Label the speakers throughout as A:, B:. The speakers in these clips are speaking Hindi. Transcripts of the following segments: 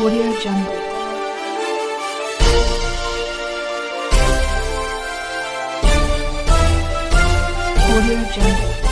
A: কোরিয়ার জঙ্গল কোরিয়ার জঙ্গল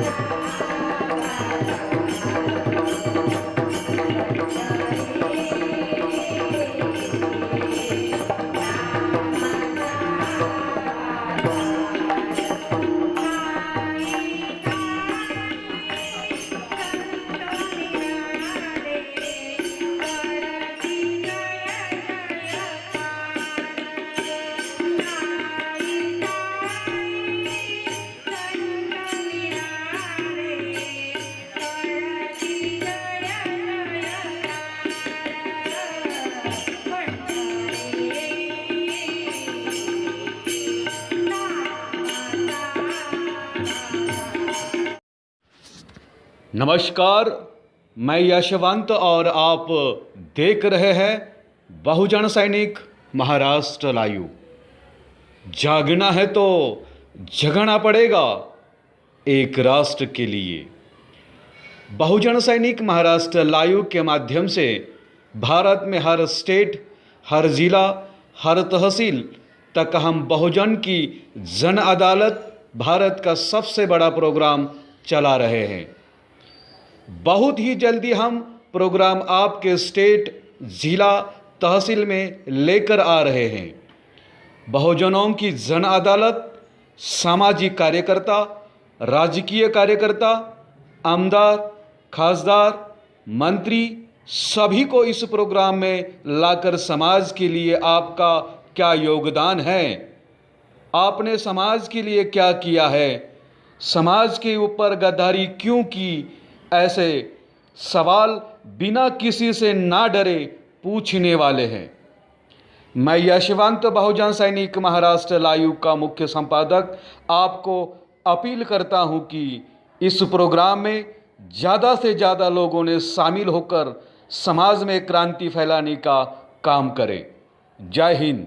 A: Yeah.
B: नमस्कार, मैं यशवंत और आप देख रहे हैं बहुजन सैनिक महाराष्ट्र लाइव। जागना है तो जगना पड़ेगा एक राष्ट्र के लिए। बहुजन सैनिक महाराष्ट्र लाइव के माध्यम से भारत में हर स्टेट, हर ज़िला, हर तहसील तक हम बहुजन की जन अदालत, भारत का सबसे बड़ा प्रोग्राम चला रहे हैं। बहुत ही जल्दी हम प्रोग्राम आपके स्टेट ज़िला तहसील में लेकर आ रहे हैं। बहुजनों की जन अदालत, सामाजिक कार्यकर्ता, राजकीय कार्यकर्ता, आमदार, खासदार, मंत्री, सभी को इस प्रोग्राम में लाकर समाज के लिए आपका क्या योगदान है? आपने समाज के लिए क्या किया है? समाज के ऊपर गद्दारी क्यों की? ऐसे सवाल बिना किसी से ना डरे पूछने वाले हैं। मैं यशवंत बहुजन सैनिक महाराष्ट्र लाइव का मुख्य संपादक आपको अपील करता हूँ कि इस प्रोग्राम में ज़्यादा से ज़्यादा लोगों ने शामिल होकर समाज में क्रांति फैलाने का काम करें। जय हिंद।